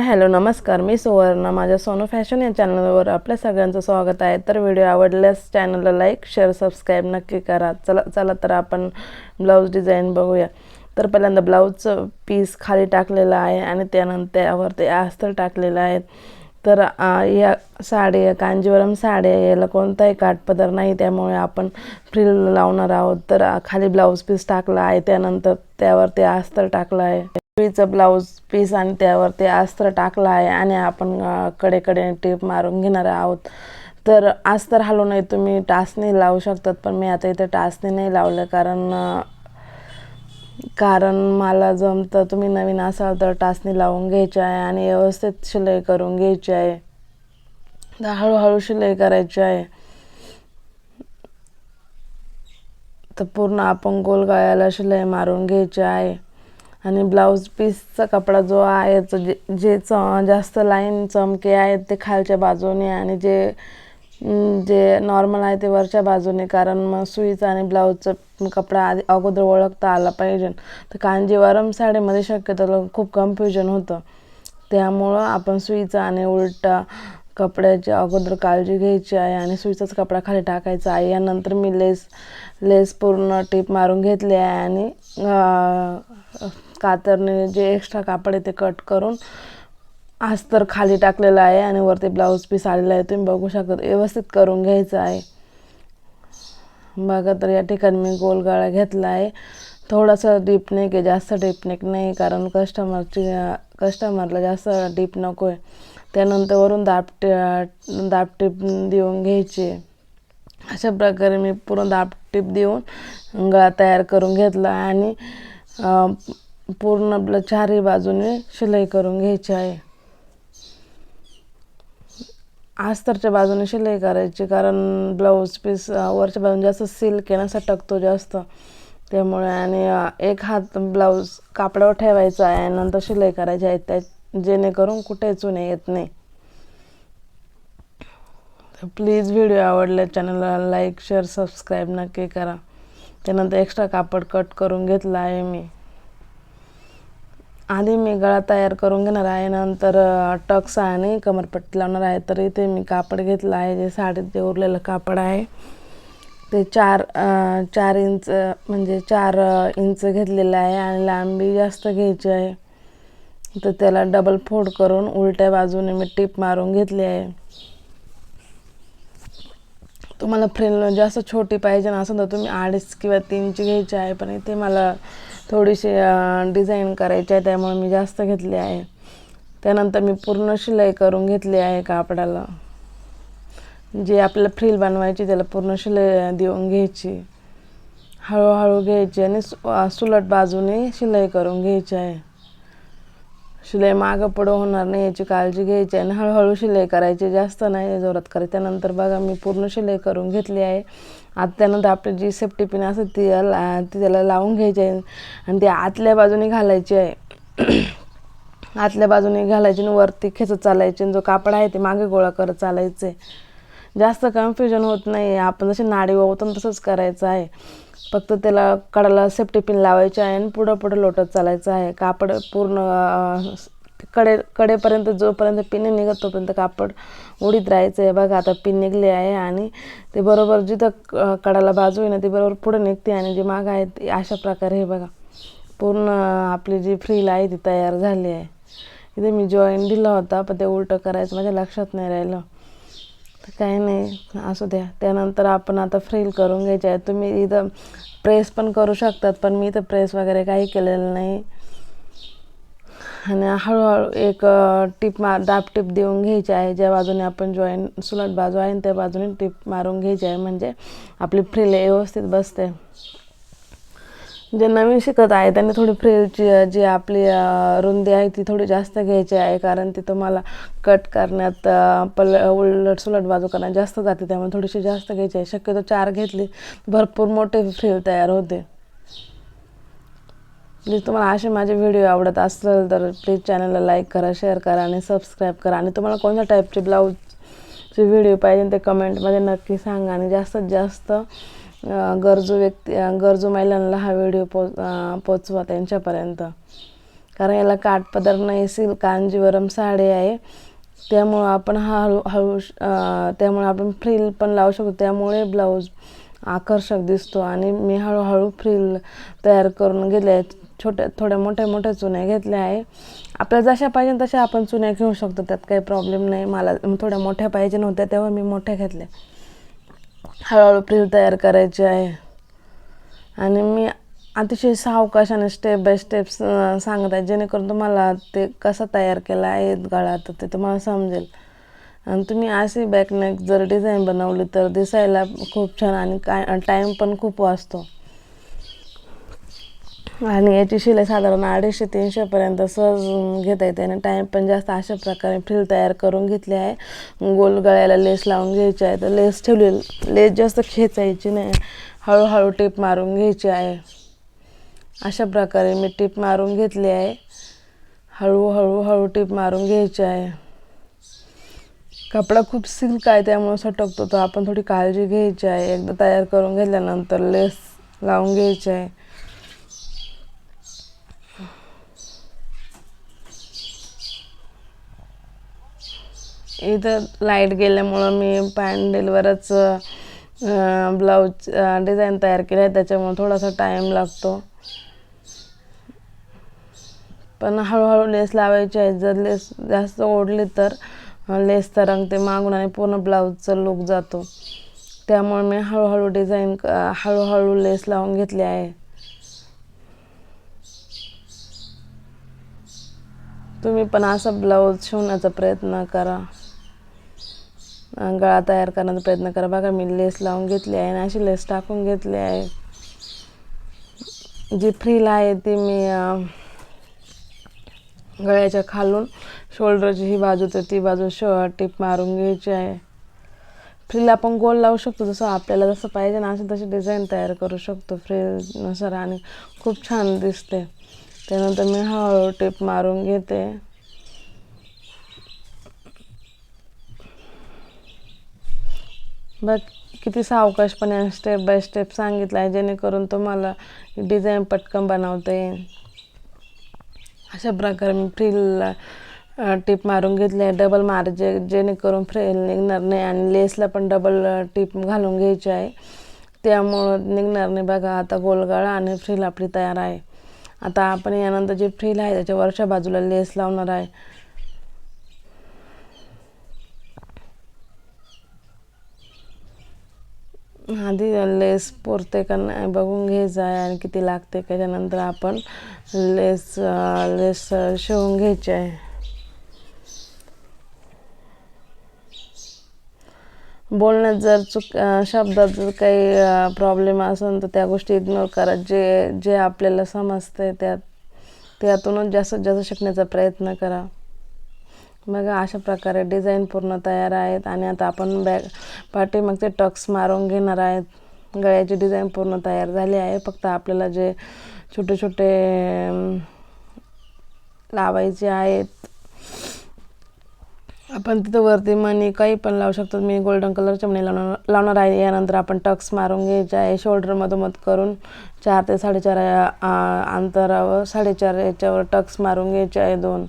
Hello नमस्कार. मी सुवर्ण. माझ्या सोनू फॅशन या चॅनलवर आपल्या सगळ्यांचं स्वागत आहे. तर व्हिडिओ आवडल्यास चॅनलला लाईक शेअर सबस्क्राईब नक्की करा. चला चला तर आपण ब्लाऊज डिझाईन बघूया. तर पहिल्यांदा ब्लाऊजचं पीस खाली टाकलेलं आहे आणि त्यानंतर त्यावर ते अस्तर टाकलेलं आहे. तर या साडी कांजीवरम साडी याला कोणताही काठपदर नाही. त्यामुळे आपण फ्रिल लावणार आहोत. तर खाली ब्लाऊज पीस टाकला आहे. त्यानंतर त्यावर ते अस्तर टाकलं आहे. सुईचं ब्लाऊज पीस आणि त्यावर ते अस्तर टाकलं आहे आणि आपण कडेकडे टेप मारून घेणार आहोत. तर अस्तर हलवूनही तुम्ही टाचणी लावू शकतात पण मी आता इथे टाचणी नाही लावलं कारण कारण मला जमतं तुम्ही नवीन असाल तर टाचणी लावून घ्यायची आहे आणि व्यवस्थित शिलाई करून घ्यायची आहे. तर हळूहळू शिलाई करायची आहे. तर पूर्ण आपण गोल गळ्याला शिलाई मारून घ्यायची आहे. आणि ब्लाऊज पीसचा कपडा जो आहे जे जे च जास्त लाईन चमके आहेत ते खालच्या बाजूने आणि जे जे नॉर्मल आहे ते वरच्या बाजूने. कारण मग सुईचा आणि ब्लाऊजचा कपडा आधी अगोदर ओळखता आला पाहिजे. तर कांजीवरम साडीमध्ये शक्यतो खूप कन्फ्युजन होतं. त्यामुळं आपण सुईचा आणि उलटा कपड्याची अगोदर काळजी घ्यायची आहे आणि सुईचाच कपडा खाली टाकायचा आहे. यानंतर मी लेस लेस पूर्ण टीप मारून घेतली आहे आणि कातरने जे एक्स्ट्रा कापड आहे ते कट करून अस्तर खाली टाकलेलं आहे आणि वरती ब्लाऊज पीस आलेला आहे. तुम्ही बघू शकता व्यवस्थित करून घ्यायचं आहे. बघा तर या ठिकाणी मी गोलगळा घेतला आहे. थोडासा डीप नेक आहे जास्त डीप नेक नाही कारण कस्टमरची कस्टमरला जास्त डीप नको आहे त्यानंतर वरून दापटे दापटीप देऊन घ्यायची. अशा प्रकारे मी पूर्ण दापटीप देऊन गळा तयार करून घेतला आणि पूर्ण आपलं चारही बाजूने शिलाई करून घ्यायची आहे. आस्तरच्या बाजूने शिलाई करायची कारण ब्लाऊज पीस वरच्या बाजूने जास्त सिल्क आहे ना सटकतो जास्त. त्यामुळे आणि एक हात ब्लाऊज कापडावर ठेवायचा आहे आणि नंतर शिलाई करायची आहे त्या जेणेकरून कुठे चुने येत नाही. तर प्लीज व्हिडिओ आवडला चॅनलला लाईक शेअर सबस्क्राईब नक्की करा. त्यानंतर एक्स्ट्रा कापड कट करून घेतला आहे मी. आधी मी गळा तयार करून घेणार आहे. नंतर टक्स आणि कमरपट्टी लावणार आहे. तर इथे मी कापड घेतलं आहे. जे साडीत जे उरलेलं कापड आहे ते चार चार इंच म्हणजे चार इंच घेतलेलं आहे आणि लांबी जास्त घ्यायची आहे. तर त्याला डबल फोड करून उलट्या बाजूने मी टीप मारून घेतली आहे. तुम्हाला फ्रेल जास्त छोटी पाहिजे ना असं तर तुम्ही अडीच किंवा तीनची घ्यायची आहे. पण इथे मला थोडीशी डिझाईन करायची आहे त्यामुळे मी जास्त घेतली आहे. त्यानंतर मी पूर्ण शिलाई करून घेतली आहे कापडाला. जे आपल्याला फ्रील बनवायची त्याला पूर्ण शिलाई देऊन घ्यायची. हळूहळू घ्यायची आणि सुलट बाजूने शिलाई करून घ्यायची आहे. शिलाई मागं पडं होणार नाही याची काळजी घ्यायची आणि हळूहळू शिलाई करायची जास्त नाही जोरात करायची त्यानंतर बघा मी पूर्ण शिलाई करून घेतली आहे. आता त्यानंतर आपली जी सेफ्टी पिन असते ती ला- ती त्याला लावून घ्यायची आहे. आणि ती आतल्या बाजूने घालायची आहे. आतल्या बाजूने घालायची आणि वरती खेचत चालायची. आणि जो कापड आहे ते मागे गोळा करत चालायचे. जास्त कन्फ्युजन होत नाही. आपण जसे नाडी ओवतो तसंच करायचं आहे. फक्त त्याला कडाला सेफ्टी पिन लावायची आहे आणि पुढं पुढं लोटत चालायचं आहे. कापड पूर्णकडे कडेपर्यंत जोपर्यंत पिन निघत तोपर्यंत कापड उडीत राहायचं आहे. बघा आता पिन निघले आहे आणि ते बरोबर जिथं क- कडाला बाजू आहे ना ती बरोबर पुढे निघते आणि जी माग आहे ती अशा प्रकारे हे बघा पूर्ण आपली जी फ्रील आहे ती तयार झाली आहे. इथे मी जॉईन दिला होता पण ते उलटं करायचं माझ्या लक्षात नाही राहिलं. तर काही नाही असू द्या. त्यानंतर आपण आता फ्रील करून घ्यायचे. आहे तुम्ही इथं प्रेस पण करू शकतात पण मी इथं प्रेस वगैरे काही केलेलं नाही. आणि हळूहळू एक टीप मार दाब टीप देऊन घ्यायची आहे. ज्या बाजूने आपण जॉईन सुलट बाजू आहे त्या बाजूने टीप मारून घ्यायची आहे. म्हणजे आपली फ्रील व्यवस्थित बसते. जे नवीन शिकत आहे त्यांनी थोडी फ्रीलची जी आपली रुंदी आहे ती थोडी जास्त घ्यायची आहे कारण ती तुम्हाला कट करण्यात पल उलट सुलट बाजू करण्यात जास्त जाते त्यामुळे थोडीशी जास्त घ्यायची आहे. शक्यतो चार घेतली भरपूर मोठे फ्रील तयार होते. प्लीज तुम्हाला असे माझे व्हिडिओ आवडत असेल तर प्लीज चॅनलला लाईक करा शेअर करा आणि सबस्क्राईब करा. आणि तुम्हाला कोणत्या टाईपचे ब्लाऊजचे व्हिडिओ पाहिजे ते कमेंटमध्ये नक्की सांगा आणि जास्तीत जास्त गरजू व्यक्ती गरजू महिलांना हा व्हिडिओ पो पोचवा त्यांच्यापर्यंत. कारण याला काठपदर नाही कांजीवरम साडी आहे. त्यामुळं आपण हा हळू हळू त्यामुळे आपण फ्रिल पण लावू शकतो. त्यामुळे ब्लाऊज आकर्षक दिसतो. आणि मी हळूहळू फ्रिल तयार करून गेले आहेत. छोट्या थोड्या मोठ्या मोठ्या चुन्या घेतल्या आहे. आपल्याला जशा पाहिजे तशा आपण चुन्या घेऊ शकतो. त्यात काही प्रॉब्लेम नाही. मला थोड्या मोठ्या पाहिजे नव्हत्या तेव्हा मी मोठ्या घेतल्या. हळूहळू फ्रिल तयार करायची आहे. आणि मी अतिशय सावकाशाने स्टेप बाय स्टेप सांगत आहे जेणेकरून तुम्हाला ते कसं तयार केला आहे गळा तर ते तुम्हाला समजेल. आणि तुम्ही अशी बॅकनेक जर डिझाईन बनवली तर दिसायला खूप छान आणि काय टाईम पण खूप वाचतो. आणि याची शिलाई साधारण अडीचशे तीनशेपर्यंत सहज घेता येते आणि टाईम पण जास्त अशा प्रकारे फ्रिल तयार करून घेतली आहे. गोल गळ्याला लेस लावून घ्यायची आहे. तर लेस ठेवली लेस जास्त खेचायची नाही. हळूहळू टीप मारून घ्यायची आहे. अशा प्रकारे मी टीप मारून घेतली आहे. हळूहळू हळू टीप मारून घ्यायची आहे. कपडा खूप सिल्क आहे त्यामुळे सटकतो तर आपण थोडी काळजी घ्यायची आहे. एकदा तयार करून घेतल्यानंतर लेस लावून घ्यायची आहे. इथं लाइट गेल्यामुळं मी पॅन्डेलवरच ब्लाऊज डिझाईन तयार केलं आहे. त्याच्यामुळे थोडासा टाईम लागतो. पण हळूहळू लेस लावायची आहे. जर लेस जास्त ओढली तर लेस तरंगते मागून आणि पूर्ण ब्लाऊजचा लुक जातो. त्यामुळे मी हळूहळू डिझाईन हळूहळू लेस लावून घेतली आहे. तुम्ही पण असा ब्लाऊज शिवण्याचा प्रयत्न करा. गळा तयार करण्याचा प्रयत्न करा. बघा मी लेस लावून घेतली आहे आणि अशी लेस टाकून घेतली आहे. जी फ्रील आहे ती मी गळ्याच्या खालून शोल्डरची ही बाजू तर ती बाजू श टिप मारून घ्यायची आहे. फ्रीला आपण गोल लावू शकतो जसं आपल्याला जसं पाहिजे ना अशी तशी डिझाईन तयार करू शकतो फ्रीलनुसार आणि खूप छान दिसते. त्यानंतर मी हळूहळू टिप मारून घेते. बघ किती सावकाशपणे स्टेप बाय स्टेप सांगितलं आहे जेणेकरून तुम्हाला डिझाईन पटकन बनवता येईल. अशा प्रकारे मी फ्रीलला टीप मारून घेतली आहे डबल मारजे जेणेकरून फ्रेल निघणार नाही आणि लेसला पण डबल टीप घालून घ्यायची आहे. त्यामुळं निघणार नाही बघा आता गोलगळा आणि फ्रील आपली तयार आहे. आता आपण यानंतर जे फ्रील आहे त्याच्या वरच्या बाजूला लेस लावणार आहे. आधी लेस पुरते का नाही बघून घ्यायचं आहे आणि किती लागते त्याच्यानंतर आपण लेस लेस शिवून घ्यायची आहे. बोलण्यात जर चुक शब्दात जर काही प्रॉब्लेम असेल तर त्या गोष्टी इग्नोर करा. जे जे आपल्याला समजते त्यात त्यातूनच जास्तीत जास्त शिकण्याचा प्रयत्न करा. बघा अशा प्रकारे डिझाईन पूर्ण तयार आहेत आणि आता आपण बॅग पाठीमागचे टक्स मारून घेणार आहेत. गळ्याची डिझाईन पूर्ण तयार झाली आहे. फक्त आपल्याला जे छोटे छोटे लावायचे आहेत. आपण तिथं वरती मनी काही पण लावू शकतो. मी गोल्डन कलरचे मनी लावणार लावणार आहे. यानंतर आपण टक्स मारून घ्यायचे आहे. शोल्डर मधोमध करून चार ते साडेचार अंतरावर साडेचार याच्यावर टक्स मारून घ्यायचे आहे दोन.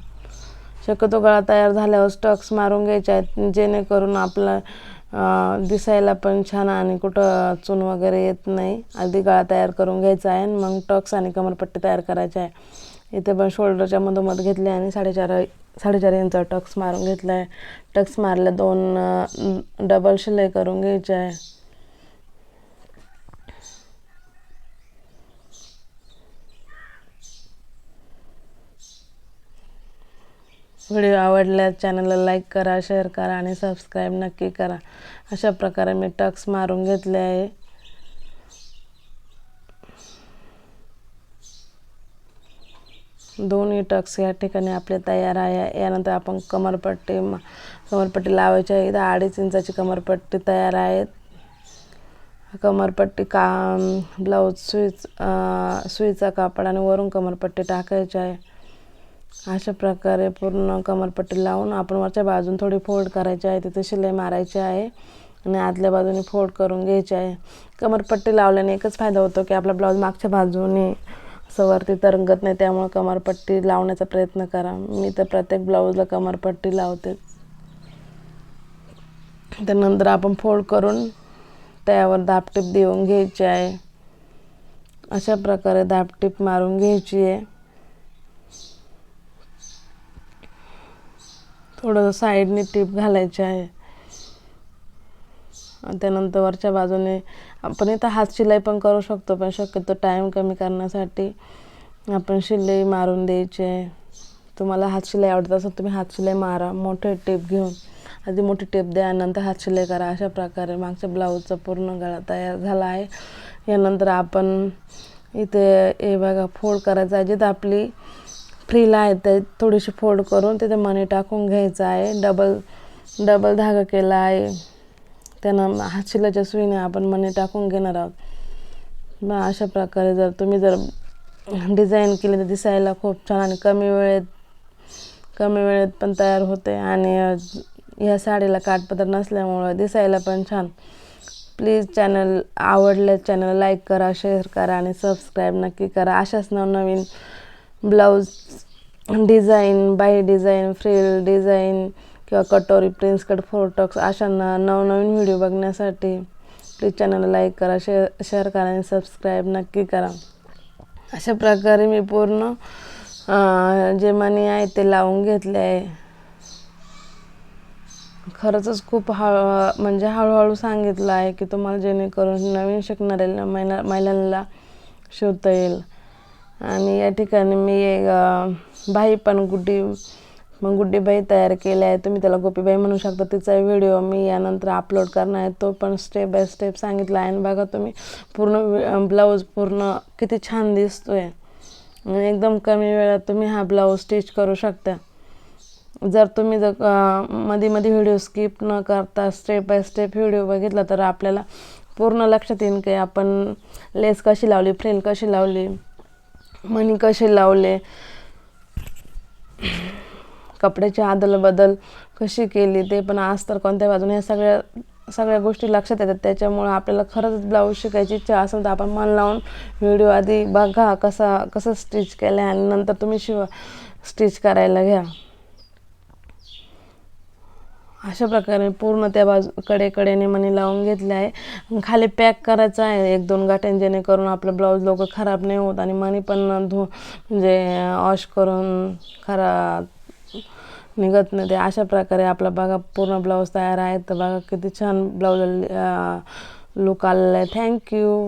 शक्यतो गळा तयार झाल्यावर टक्स मारून घ्यायचे आहेत जेणेकरून आपला दिसायला पण छान आणि कुठं चून वगैरे येत नाही. आधी गळा तयार करून घ्यायचा आहे आणि मग टक्स आणि कमरपट्टी तयार करायची आहे. इथे पण शोल्डरच्या मधोमध घेतले आणि साडेचार साडेचार इंच टक्स मारून घेतला आहे. टक्स मारल्या दोन डबल शिलाई करून घ्यायचे आहे. व्हिडिओ आवडल्यास चॅनलला लाईक करा शेअर करा आणि सबस्क्राईब नक्की करा. अशा प्रकारे मी टक्स मारून घेतले आहे. दोन्ही टक्स या ठिकाणी आपले तयार आहे. यानंतर आपण कमरपट्टी कमरपट्टी लावायची आहे. इथं अडीच इंचाची कमरपट्टी तयार आहे कमरपट्टी का ब्लाऊज सुईच सुईचा कापड आणि वरून कमरपट्टी टाकायची आहे. अशा प्रकारे पूर्ण कमरपट्टी लावून आपण वरच्या बाजून थोडी फोल्ड करायची आहे. तिथे शिलाई मारायची आहे आणि आतल्या बाजूने फोल्ड करून घ्यायची आहे. कमरपट्टी लावल्याने एकच फायदा होतो की आपला ब्लाऊज मागच्या बाजूने असं वरती तरंगत नाही त्यामुळे कमरपट्टी लावण्याचा प्रयत्न करा. मी तर प्रत्येक ब्लाऊजला कमरपट्टी लावते. त्यानंतर आपण फोल्ड करून त्यावर दाबटीप देऊन घ्यायची आहे. अशा प्रकारे दाबटीप मारून घ्यायची आहे. थोडंसं साईडने टीप घालायची आहे. त्यानंतर वरच्या बाजूने आपण इथं हात शिलाई पण करू शकतो पण शक्यतो टाईम कमी करण्यासाठी आपण शिलाई मारून द्यायची आहे. तुम्हाला हात शिलाई आवडत असेल तुम्ही हात शिलाई मारा. मोठे टेप घेऊन आधी मोठी टेप द्या नंतर हात शिलाई करा. अशा प्रकारे मागच्या ब्लाऊजचा पूर्ण गळा तयार झाला आहे. यानंतर आपण इथे हे बघा फोड करायचा आहे. जिथं आपली फ्रीला आहे ते थोडीशी फोल्ड करून तिथे मनी टाकून घ्यायचं आहे. डबल डबल धागा केला आहे. त्यानं हातशिलाच्या सुईने आपण मनी टाकून घेणार आहोत. मग अशा प्रकारे जर तुम्ही जर डिझाईन केली तर दिसायला खूप छान आणि कमी वेळेत कमी वेळेत पण तयार होते. आणि ह्या साडीला काठपत्र नसल्यामुळं दिसायला पण छान. प्लीज चॅनल आवडलं चॅनल लाईक करा शेअर करा आणि सबस्क्राईब नक्की करा. अशाच नवनवीन ब्लाऊज डिझाईन बाई डिझाईन फ्रिल डिझाईन किंवा कटोरी प्रिन्स कट फोटोक्स अशांना नवनवीन व्हिडिओ बघण्यासाठी प्लीज चॅनलला लाईक करा शेअर शेअर करा आणि सबस्क्राईब नक्की करा. अशा प्रकारे मी पूर्ण जे मनी आहे ते लावून घेतले आहे. खरंच खूप हळू म्हणजे हळूहळू सांगितलं आहे की तुम्हाला जेणेकरून नवीन शिकणाऱ्या महिला महिलांना शिवता येईल. आणि या ठिकाणी मी एक बाई पण गुड्डी मग गुड्डीबाई तयार केल्या आहे तुम्ही त्याला गोपीबाई म्हणू शकता. तिचा व्हिडिओ मी यानंतर अपलोड करणार आहे. तो पण स्टेप बाय स्टेप सांगितला आहे. आणि बघा तुम्ही पूर्ण ब्लाऊज पूर्ण किती छान दिसतो आहे एकदम कमी वेळात तुम्ही हा ब्लाऊज स्टिच करू शकता. जर तुम्ही जर मध्ये मध्ये व्हिडिओ स्किप न करता स्टेप बाय स्टेप व्हिडिओ बघितला तर आपल्याला पूर्ण लक्षात येईल की आपण लेस कशी लावली फ्रेल कशी लावली. मणी कसे लावले? कपड्याची आदल बदल कशी केली? ते पण आज तर कोणत्या बाजूने ह्या सगळ्या सगळ्या गोष्टी लक्षात येतात. त्याच्यामुळं आपल्याला खरंच ब्लाऊज शिकायची इच्छा असेल तर आपण मन लावून व्हिडिओ आधी बघा कसा कसं स्टिच केलं आणि नंतर तुम्ही शिवा स्टिच करायला घ्या. अशा प्रकारे पूर्ण त्या बाजू कडे कडेने मणी लावून घेतले आहे. खाली पॅक करायचं आहे. एक दोन गाठ्यां जेणेकरून आपलं ब्लाऊज लवकर खराब नाही होत आणि मणी पण धु म्हणजे वॉश करून खरा निघत नाही. ते अशा प्रकारे आपला बघा पूर्ण ब्लाऊज तयार आहे. तर बघा किती छान ब्लाऊज लुक आलेला आहे. थँक्यू